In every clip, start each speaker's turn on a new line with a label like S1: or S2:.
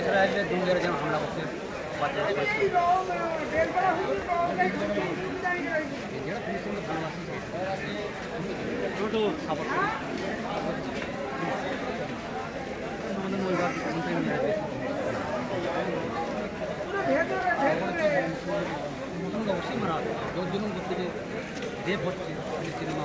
S1: আসলে দুনিয়ার যেমন হামলা করছে। অবশ্যই মারা হবে। জন্য করতে যে দেব হচ্ছে। সিনেমা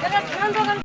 S1: 내가 그런
S2: 거는